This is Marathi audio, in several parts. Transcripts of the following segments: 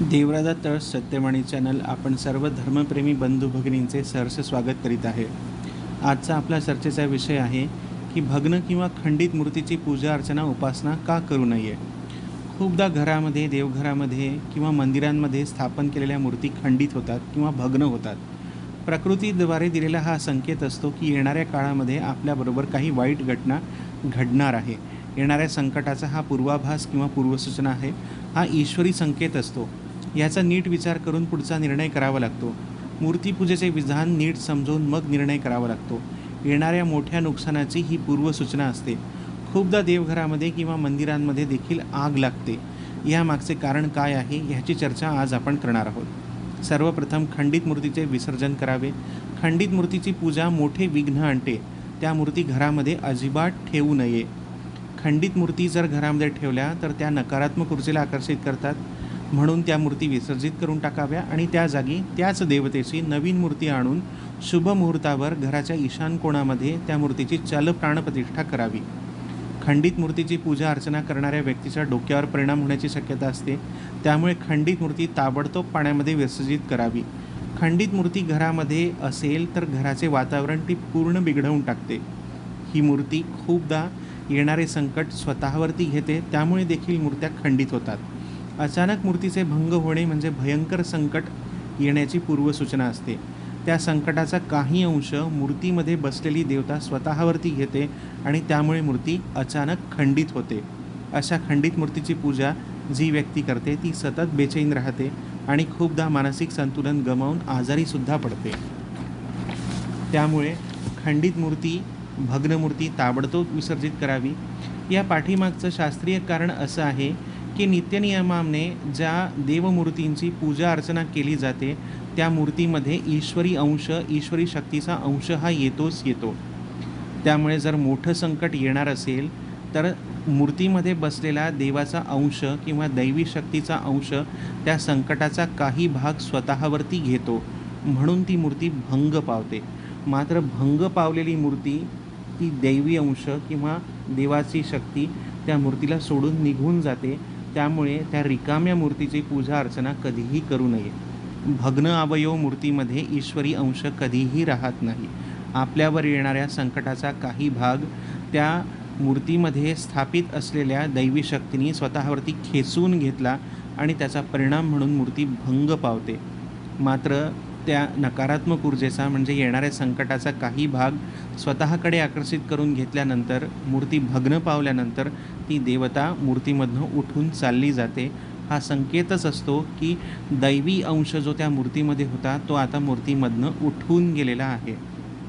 देवराजा तळस सत्यवाणी चॅनल आपण सर्व धर्मप्रेमी बंधू भगिनींचे सहर्ष स्वागत करीत आहे. आजचा आपला चर्चेचा विषय आहे की भग्न किंवा खंडित मूर्तीची पूजा अर्चना उपासना का करू नये? खूपदा घरामध्ये देवघरामध्ये किंवा मंदिरांमध्ये स्थापन केलेल्या मूर्ती खंडित होतात किंवा भग्न होतात. प्रकृतीद्वारे दिलेला हा संकेत असतो की येणाऱ्या काळामध्ये आपल्याबरोबर काही वाईट घटना घडणार आहे. येणाऱ्या संकटाचा हा पूर्वाभास किंवा पूर्वसूचना आहे. हा ईश्वरी संकेत असतो. याचा नीट विचार करून पुढचा निर्णय करावा लागतो. मूर्तीपूजेचे विधान नीट समजून मग निर्णय करावा लागतो. येणाऱ्या मोठ्या नुकसानाची ही पूर्वसूचना असते. खूपदा देवघरामध्ये किंवा मंदिरांमध्ये देखील आग लागते. यामागचे कारण काय आहे ह्याची चर्चा आज आपण करणार आहोत. सर्वप्रथम खंडित मूर्तीचे विसर्जन करावे. खंडित मूर्तीची पूजा मोठे विघ्न आणते. त्या मूर्ती घरामध्ये अजिबात ठेवू नये. खंडित मूर्ती जर घरामध्ये ठेवल्या तर त्या नकारात्मक ऊर्जेला आकर्षित करतात. म्हणून त्या मूर्ती विसर्जित करून टाकाव्या आणि त्या जागी त्याच देवतेची नवीन मूर्ती आणून शुभ मुहूर्तावर घराच्या ईशान कोणामध्ये त्या मूर्तीची चल प्राणप्रतिष्ठा करावी. खंडित मूर्तीची पूजा अर्चना करणाऱ्या व्यक्तीच्या डोक्यावर परिणाम होण्याची शक्यता असते. त्यामुळे खंडित मूर्ती ताबडतोब पाण्यामध्ये विसर्जित करावी. खंडित मूर्ती घरामध्ये असेल तर घराचे वातावरण ती पूर्ण बिघडवून टाकते. ही मूर्ती खूपदा येणारे संकट स्वतःवरती घेते त्यामुळे देखील मूर्त्या खंडित होतात. अचानक मूर्तीचे भंग होणे म्हणजे भयंकर संकट येण्याची पूर्वसूचना असते. त्या संकटाचा काही अंश मूर्तीमध्ये बसलेली देवता स्वतःवरती घेते आणि त्यामुळे मूर्ती अचानक खंडित होते. अशा खंडित मूर्तीची पूजा जी व्यक्ती करते ती सतत बेचैन राहते आणि खूपदा मानसिक संतुलन गमावून आजारीसुद्धा पडते. त्यामुळे खंडित मूर्ती भग्न मूर्ती ताबडतोब विसर्जित करावी. या पाठीमागचं शास्त्रीय कारण असं आहे की नित्यनियमाने ज्या देवमूर्तींची पूजा अर्चना केली जाते त्या मूर्तीमध्ये ईश्वरी अंश ईश्वरी शक्तीचा अंश हा येतोच येतो. त्यामुळे जर मोठं संकट येणार असेल तर मूर्तीमध्ये बसलेला देवाचा अंश किंवा दैवी शक्तीचा अंश त्या संकटाचा काही भाग स्वतःवरती घेतो. म्हणून ती मूर्ती भंग पावते. मात्र भंग पावलेली मूर्ती ती दैवी अंश किंवा देवाची शक्ती त्या मूर्तीला सोडून निघून जाते. त्यामुळे त्या रिकाम्या मूर्तीची पूजा अर्चना कधीही करू नये. भग्न अवयव मूर्तीमध्ये ईश्वरी अंश कधीही राहत नाही. आपल्यावर येणाऱ्या संकटाचा काही भाग त्या मूर्तीमध्ये स्थापित असलेल्या दैवी शक्तीने स्वतःवरती खेचून घेतला आणि त्याचा परिणाम म्हणून मूर्ती भंग पावते. मात्र त्या नकारात्मक ऊर्जेचा म्हणजे येणाऱ्या संकटाचा काही भाग स्वतःकडे आकर्षित करून घेतल्यानंतर मूर्ती भग्न पावल्यानंतर ती देवता मूर्तीमधनं उठून चालली जाते. हा संकेतच असतो की दैवी अंश जो त्या मूर्तीमध्ये होता तो आता मूर्तीमधनं उठून गेलेला आहे.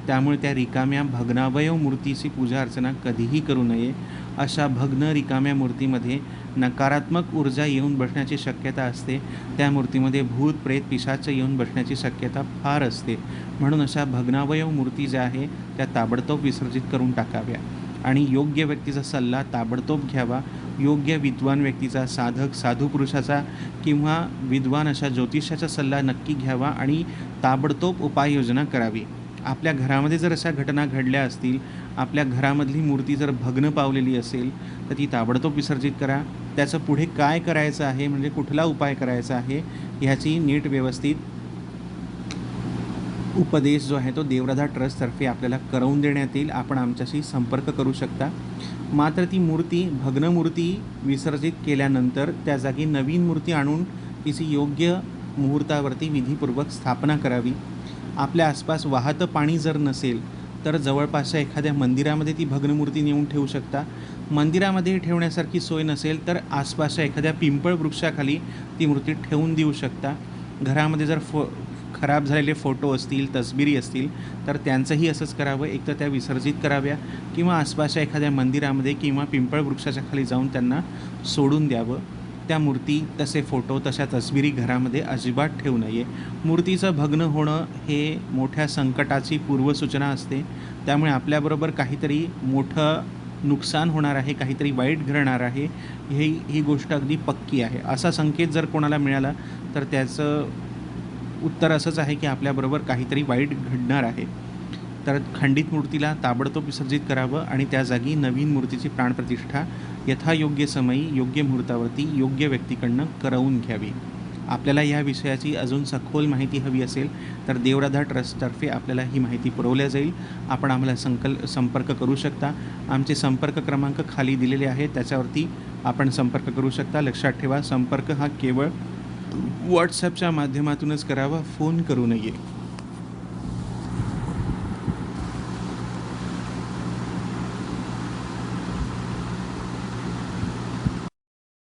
त्यामुळे त्या रिकाम्या भग्नावयव मूर्तीची पूजा अर्चना कधीही करू नये अशा भग्न रिकाम्या मूर्तीमध्ये नकारात्मक ऊर्जा येऊन बसण्याची शक्यता असते. त्या मूर्तीमध्ये भूत प्रेत पिशाच येऊन बसण्याची शक्यता फार असते. म्हणून अशा भग्नावयव मूर्ती ज्या आहे त्या ताबडतोब विसर्जित करून टाकाव्या. आणि योग्य व्यक्तीचा सल्ला ताबडतोब घ्यावा. योग्य विद्वान व्यक्तीचा साधक साधू पुरुषाचा किंवा विद्वान अशा ज्योतिषाचा सल्ला नक्की घ्यावा आणि ताबडतोब उपाययोजना करावी. आपल्या घरामध्ये जर अशा घटना घडल्या असतील आपल्या घरामधली मूर्ती जर भग्न पावलेली असेल तर ती ताबडतोब विसर्जित करा. त्याचं पुढे काय करायचं आहे म्हणजे कुठला उपाय करायचा आहे ह्याची नीट व्यवस्थित उपदेश जो आहे तो देवराधा ट्रस्टतर्फे आपल्याला करवून देण्यात येईल. आपण आमच्याशी संपर्क करू शकता. मात्र ती मूर्ती भग्न मूर्ती विसर्जित केल्यानंतर त्या जागी नवीन मूर्ती आणून तिची योग्य मुहूर्तावरती विधीपूर्वक स्थापना करावी. आपल्या आसपास वाहतं पाणी जर नसेल तर जवळपासच्या एखाद्या मंदिरामध्ये ती भग्नमूर्ती नेऊन ठेवू शकता. मंदिरामध्ये ठेवण्यासारखी सोय नसेल तर आसपासच्या एखाद्या पिंपळ वृक्षाखाली ती मूर्ती ठेवून देऊ शकता. घरामध्ये जर फो खराब झालेले फोटो असतील तस्बिरी असतील तर त्यांचंही असंच करावं. एक तर त्या विसर्जित कराव्या किंवा आसपासच्या एखाद्या मंदिरामध्ये किंवा पिंपळ वृक्षाच्या खाली जाऊन त्यांना सोडून द्यावं. त्या मूर्ती तसे फोटो तशा तसबिरी घरामध्ये अजिबात ठेवू नये. मूर्तीचं भग्न होणं हे मोठ्या संकटाची पूर्वसूचना असते. त्यामुळे आपल्याबरोबर काहीतरी मोठं नुकसान होणार आहे काहीतरी वाईट घडणार आहे ही ही गोष्ट अगदी पक्की आहे. असा संकेत जर कोणाला मिळाला तर त्याचं उत्तर असंच आहे की आपल्याबरोबर काहीतरी वाईट घडणार आहे. तर खंडित मूर्तीला ताबडतोब विसर्जित करावं आणि त्या जागी नवीन मूर्तीची प्राणप्रतिष्ठा यथायोग्य समयी योग्य मुहूर्तावरती योग्य व्यक्तीकडनं करवून घ्यावी. आपल्याला या विषयाची अजून सखोल माहिती हवी असेल तर देवराधा ट्रस्टतर्फे आपल्याला ही माहिती पुरवल्या जाईल. आपण आम्हाला संकल संपर्क करू शकता. आमचे संपर्क क्रमांक खाली दिलेले आहेत त्याच्यावरती आपण संपर्क करू शकता. लक्षात ठेवा संपर्क हा केवळ व्हॉट्सॲपच्या माध्यमातूनच करावा फोन करू नये.